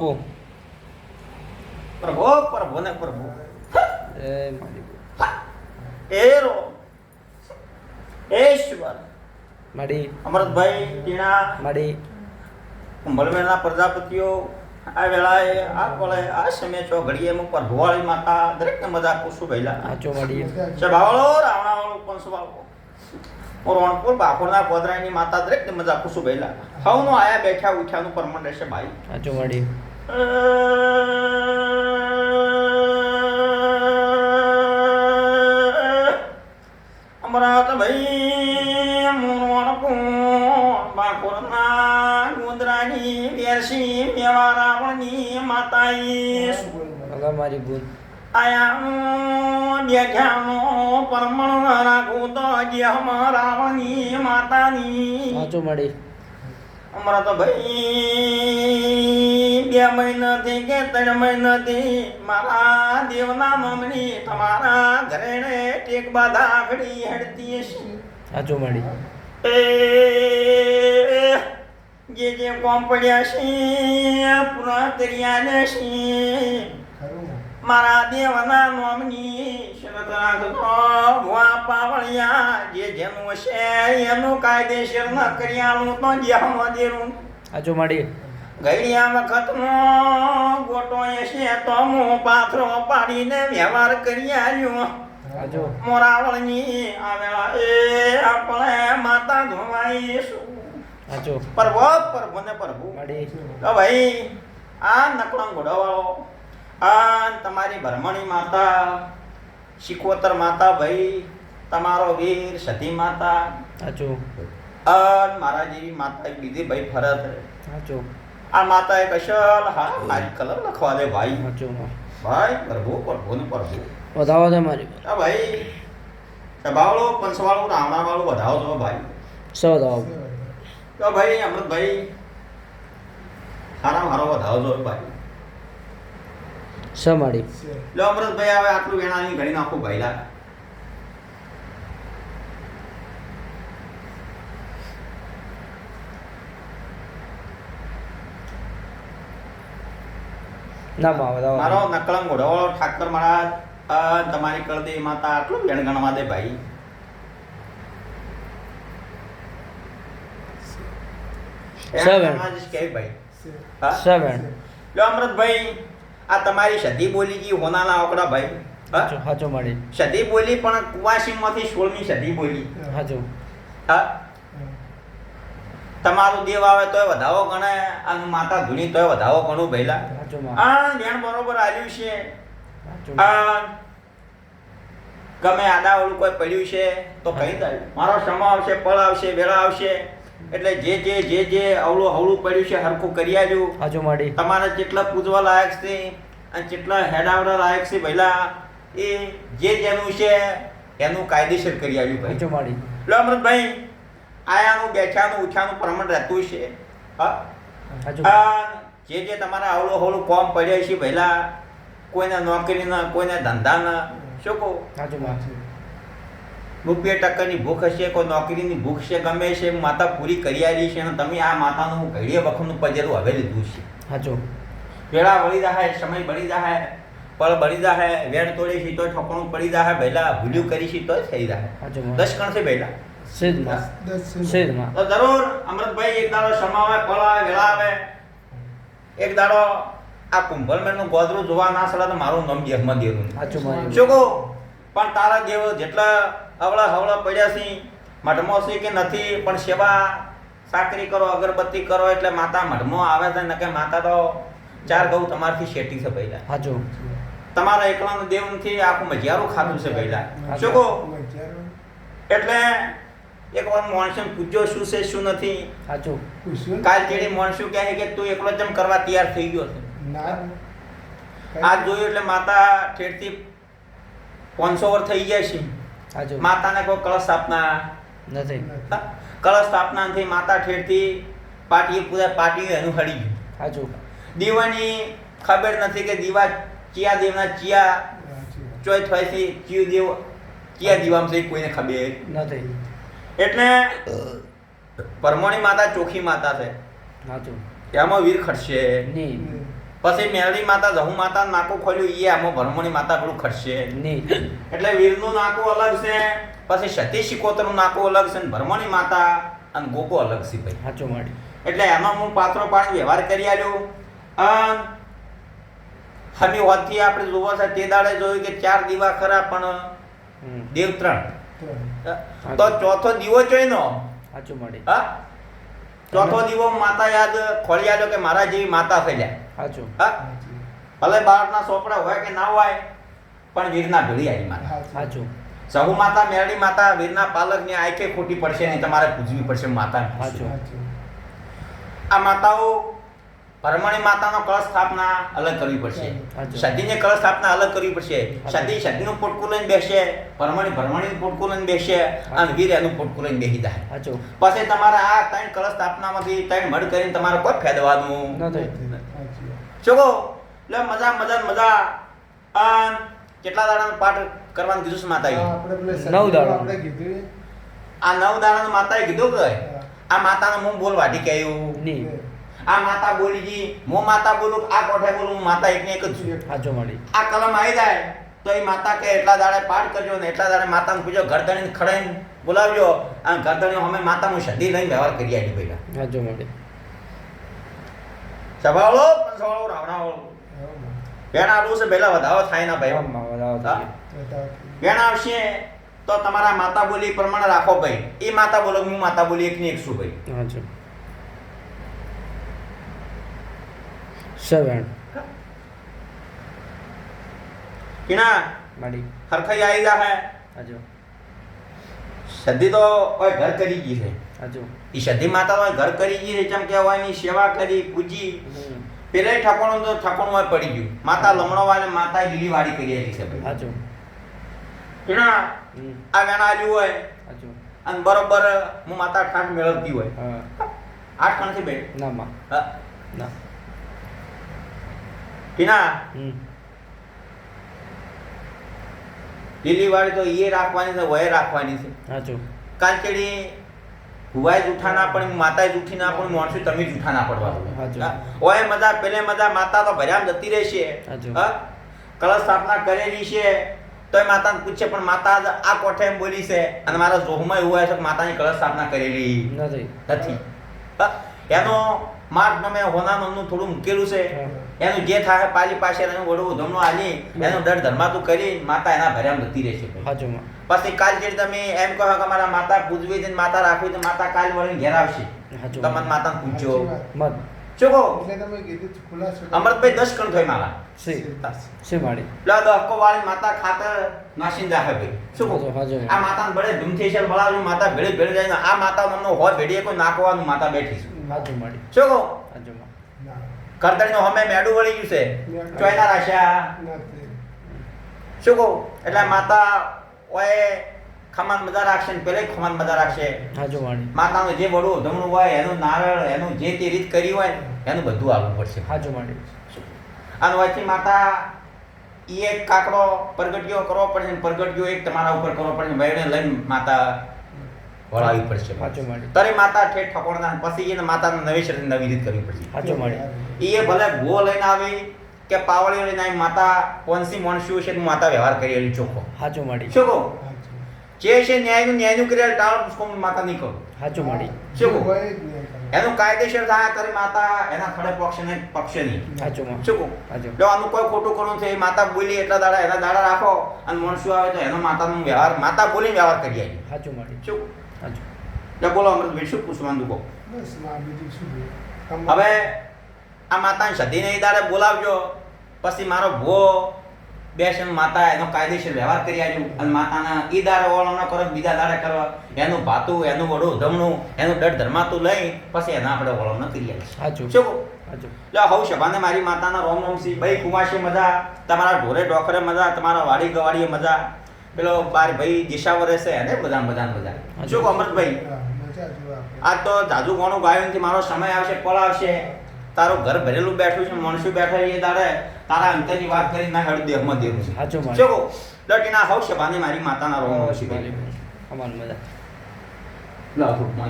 પ્રભુ. પ્રભુ પ્રભુ ને પ્રભુ. એરો ઈશ્વર. માડી અમૃતભાઈ ટીણા. માડી કુંભલમેળના પ્રજાપતિઓ આ વેળાએ આ કોળે આ સમય છો ઘડીએ મું પ્રભુવાળી માતા દરેકને મજા કુસુ ભઈલા. આચો માડી સભાવાળો રાવણાવાળો પંસવાળો હું રોણપુર બાપુરના કોદરાની માતા દરેકને મજા કુસુ ભઈલા. હવનો આયા બેઠા ઉઠ્યાનું પરમણ રહેશે ભાઈ આચો માડી અમરાત ભાઈ મોરવાણ કોણ બાકોરના ગોદરાની વેરસી મેવા રાવણની માતાઈ અગા મારી ભૂલ. આયા પરમણ રાખું તો જે હમ રાવણની માતાની. સાચું મળી અમારા તો ભાઈ. બે મહિનાથી કે ત્રણ મહિનાથી મારા દેવના મમની તમારા ઘરેણે ટેક બાધા આગળી હડતી હશે. આચો માડી. જે જે કોમ પડ્યા છે પૂરા કર્યા છે. મારા દેવના નોમની ભુવા પાવળિયા જે જેનું છે એનું કાયદેસર ન કર્યાનું તો જ્યાં મદેરું હજુ માડી. ગઈડિયા વખતનો ગોટો છે તો હું પાથરો પાડીને વ્યવહાર કરી આવ્યો મોરાવળની આવ્યા એ આપણે માતા ધોવાઈશું. પ્રભુ પ્રભુ ને પ્રભુ. તો ભાઈ આ નકળો ઘોડાવાળો આ તમારી ભરમણી માતા શિકોતર માતા ભાઈ તમારો વીર સતી માતા. મારા જેવી માતા બીજી ભાઈ ફરત આ માતાએ કશાલ હા મારી કલર લખવા દે ભાઈ. ભાઈ પ્રભુ પ્રભુ ને પ્રભુ. વધાવો દે મારી હા ભાઈ સભાવાળો પંચવાળું રાવણાવાળું વધાવો છો ભાઈ. સો વધાવો. તો ભાઈ અમૃતભાઈ સારા મારો વધાવો છો ભાઈ. સ માડી લો અમૃતભાઈ હવે આટલું વેણાની ઘડી નાખું ભાઈલા ના માં વધાવો મારો નકળમ ઘોડો ઠાકર મહારાજ અ, તમારી કળદેવી માતા આટલું વેણ ગણવા દે ભાઈ. સેવન. ગણવા ભાઈ? સેવન. લો અમૃતભાઈ આ તમારી સદી બોલી ગઈ હોનાના ઓકડા ભાઈ. હાચો મળી માડી સદી બોલી પણ કુવાસીમાંથી સોળમી સદી બોલી. આચો હા? તમારું દેવ આવે તોય વધાવો ગણે અને માતા ધૂણી તોય વધાવો ગણું ભેલા આ વેણ બરોબર આવ્યું છે. ગમે આ ગમે આડાવાળું કોઈ પડ્યું છે તો કહી દઉં મારો સમય આવશે પળ આવશે વેળા આવશે. એટલે જે જે જે જે અવળું હવળું પડ્યું છે હરખું કરી આવ્યું આચો માડી. તમારે જેટલા પૂજવા લાયક છે અને જેટલા હેડાવડા લાયક છે ભઈલા એ જે જેનું છે એનું કાયદેસર કરી આવ્યું ભાઈ. આચો માડી. લો અમૃતભાઈ આયાનું બેઠાનું ઉઠાનું પ્રમાણ રહેતું છે. જે જે તમારા અવળું હવળું કોમ પડ્યા છે પહેલા કોઈને નોકરીના કોઈને ધંધાના શું કહું? રૂપિયા ટકાની ભૂખ હશે કોઈ નોકરીની ભૂખ છે ગમે છે માતા પૂરી કરી આવી છે અને તમે આ માતાનું હું ઘડીએ વખતનું પજેરું હવે લીધું છે. આચો વેળા વળી જાય સમય બળી જાય પળ બળી જાય વેણ તોડી છે તો ઠોકણું પડી જાય પહેલાં ભૂલ્યું કરી છે તો થઈ જાય દસ કણ છે ભઈલા તો જરૂર અમૃતભાઈ એક દાડો સમાવે આવે વેળા એક દાડો આ ગોદરું જોવા ના સડે તો મારું નામ શું કહું? પણ તારા દેવ જેટલા અવળા હવળા પડ્યા છે મઠમાં છે કે નથી પણ સેવા સાકરી કરો અગરબત્તી કરો એટલે માતા મઠમાં આવે છે ને કે માતા તો ચાર ગૌ તમારથી શેટી છે પહેલા આચો તમારા એકલાનું દેવ નથી આખું મજિયારું ખાધું છે પહેલા શું કહું? એટલે એક વાર માણસે પૂછ્યો શું છે શું નથી? આચો કાલ જેડી માણસું કહે છે કે તું એકલો જમ કરવા તૈયાર થઈ ગયો છે. આ જોયું એટલે માતા ઠેરથી પાંચસો વર્ષ થઈ ગયા છે. સાચો. માતાને કોઈ કળશ સ્થાપના નથી. કળશ સ્થાપના નથી માતા ઠેરથી પાટીએ પૂરા પાટી એનું હળી ગયું સાચો. દીવાની ખબર નથી કે દીવા ચિયા દેવના ચિયા ચોય. થાય ચિયું દેવ ચિયા દીવામાં કોઈને ખબર? નથી. એટલે પરમોણી માતા ચોખી માતા છે. એમાં વીર નહીં. પછી મેરડી માતા જહુ માતા નાકું ખોલ્યું એ આમાં ભરમણી માતા પેલું ખટશે એટલે વીરનું નાકું અલગ છે પછી સતી શિકોતરનું નાકું અલગ છે ને ભરમણી માતા અને ગોકો અલગ છે ભાઈ. સાચું માડી એટલે એમાં હું પાત્રો પાણી વ્યવહાર કરી આવ્યો અન હમી હોતથી આપણે જોવા છે તે દાડે જોયું કે ચાર દીવા ખરા પણ દેવ ત્રણ. તો ચોથો દીવો જોઈનો સાચું માડી હા? ચોથો દીવો માતા યાદ ખોળી આવ્યો કે મારા જેવી માતા ફેલ્યા સાચું. હા? ભલે બાળકના સોપડા હોય કે ના હોય પણ વીરના ભેળી આવી મારા. સાચું. સહુ માતા મેરડી માતા વીરના પાલકની આંખે ખોટી પડશે નહીં તમારે પૂજવી પડશે માતા સાચું. આ માતાઓ પરમણી માતાનો કળશ સ્થાપના અલગ કરવી પડશે. સતીને કળશ સ્થાપના અલગ કરવી પડશે. સતી સતીનું પોટકું લઈને બેસે પરમણી ભરમણીનું પોટકું લઈને બેસે અને વીર એનું પોટકું લઈને બેસી જાય. પછી તમારે આ ત્રણ કળશ સ્થાપનામાંથી ત્રણ મઢ કરીને તમારે કોઈ ફેદવાનું ચોગો એટલે મજા મજા મજા. અન કેટલા દાડાનો પાઠ કરવાનું કીધું છે આ માતાએ નવ દાડા. આ નવ દાડાનું માતાએ કીધું કે આ માતાનો મું બોલ વાટી કહ્યું. નહીં. આ માતા બોલી જી હું માતા બોલું આ કોઠે બોલું માતા એકને એક જ છું. સાચું માડી. આ કલમ આવી જાય તો એ માતા કે એટલા દાડે પાઠ કરજો ને એટલા દાડે માતાને પૂજો ઘરધણીને ખડાઈને બોલાવજો. અને ગરદણી અમે માતાનું સદી લઈને વ્યવહાર કરી આવી પહેલા. સાચું માડી. સભાવાળો સવાળો રાવણાવાળો વેણા આવું છે પહેલા વધારો થાય ના ભાઈ. બેન આવશે તો તમારા માતા બોલી પ્રમાણે રાખો ભાઈ. એ માતા બોલો હું માતા બોલી એકની એક છું ભાઈ ગયો. સાચું સેવન કિના માડી હરખાઈ આવી જા હે સાચું સદી તો કોઈ ઘર કરી ગઈ છે સાચું એ સદી માતા તો ઘર કરી ગઈ છે જેમ કહેવાની સેવા કરી પૂજી. પેલે ઠાકોણું તો ઠાકોણમાં પડી ગયું માતા લમણવા અને માતા લીલી વાડી કરી આવી છે ભાઈ કિના હમ. આ વેણા આવ્યું હોય સાચું અને બરોબર હું માતા ઠાઠ મેળવતી હોય હા આઠ કણથી બે ના માં હા ના કિના લીલી વાળી તો એ રાખવાની છે વય રાખવાની છે. સાચું. કાંચડી હુવાય જૂઠા ના પણ માતાએ જૂઠી ના પણ માણસો તમે જૂઠા ના પડવા. ઓય મજા પેલે મજા માતા તો ભર્યામ જતી રહેશે. કલશ સ્થાપના કરેલી છે તોય માતાને પૂછે પણ માતા આ કોઠે એમ બોલી છે? અને મારા જોહમાં એવું હોય છે કે માતાની કલશ સ્થાપના કરેલી. નથી. એનો માર્ગ તમે હોના મનનું થોડું મૂકેલું છે. એનું જે થાય પાલી પાસે એનું વડવું ધમણું આલી એનું દર ધર્માતું કરી માતા એના ભર્યામ જતી રહેશે. પછી કાલ જે તમે એમ કહો કે મારા માતા પૂજવી છે માતા રાખવી તો માતા કાલ વળીને ઘેર આવશે. તમને પૂછજો. મત. કીધું ખુલાસો અમૃતભાઈ દસ કણ થઈ મારા. સી માડી લા દહકો વાળી માતા ખાતર નાસીને જાહે ભાઈ. શું. આ માતાને બળે ધૂમથી છે બળાવજો માતા ભેળે ભેળે જાય આ માતા મમનો હોય ભેડીએ કોઈ નાખવાનું માતા બેઠી છું. શું કહો સાચું માં ના. કરદણીનો હમે મેડું વળી ગયું છે. ચોયના રાખ્યા. શું કહું? એટલે માતા ઓએ ખમાન બધા રાખશે ને પેલે ખમાન બધા રાખશે. માતાનું જે વડું ધમણું હોય એનું નારળ એનું જે તે રીત કરી હોય એનું બધું આવવું પડશે. હાજુ માંડી અને વચ્ચે માતા એ એક કાકડો પરગટિયો કરવો પડશે ને પરગટિયો એક તમારા ઉપર કરવો પડશે વેણે લઈને માતા વળાવવી પડશે સાચું તરે માતા ઠેઠ ઠકોરના પછી એને માતાને નવેસર નવી રીત કરવી પડશે. સાચું મળે એ ભલે ગો લઈને આવી કે પાવળી લઈને આવી માતા કોનસી મોણસ્યું છે માતા વ્યવહાર કરી એની ચોખ્ખો. સાચું મળી ચોખ્ખો. જે છે ન્યાયનું ન્યાયનું કર્યા ટાળ પુષ્પમ માતા નહીં કરું. સાચું મળી કાંઈ. એનું કાયદેસર થાય તારી માતા એના ખડે પક્ષ ને પક્ષે નહીં. સાચું સાચું. જો આનું કોઈ ખોટું કરવું છે એ માતા બોલી એટલા દાડા એના દાડા રાખો અને મણસું આવે તો એનો માતાનો વ્યવહાર માતા બોલીને વ્યવહાર કરી આવી સાચું મળી સાચું એટલે બોલો અમૃતભાઈ શું પૂછવાનું કહો હવે આ માતા સધીને એ દાડે બોલાવજો. પછી મારો ભો બેસન માતા એનો કાયદેસર વ્યવહાર કરી આવ્યો અને માતાના ઈ દાડે ઓળો ન કરો બીજા દાડે કરવા એનું ભાતું એનું વડું ધમણું એનું ડર ધર્માતું લઈ પછી એના આપણે ઓળો ન કરી આવીશું સાચું. શું એટલે હવ સભાને મારી માતાના રોમ રોમ સી ભાઈ કુમાશી મજા તમારા ઢોરે ડોકરે મજા તમારા વાડી ગવાડીએ મજા. પેલો બાર ભાઈ દિશાવર રહેશે અને બધા બધા બધા શું કહો અમૃતભાઈ જો. આજ તો જાજુ ઘણું ગાયું નથી મારો સમય આવશે પળ આવશે. તારું ઘર ભરેલું બેઠું છે માણસું બેઠા છે એ દાડે તારા અંતરની વાત કરી ના હેડ દેહમાં દેવું છે. સાચું શું માડી કહું લટીના હવ સભાને મારી માતાના રોમ સી ભાઈ મજા. લા, ફૂટમાં.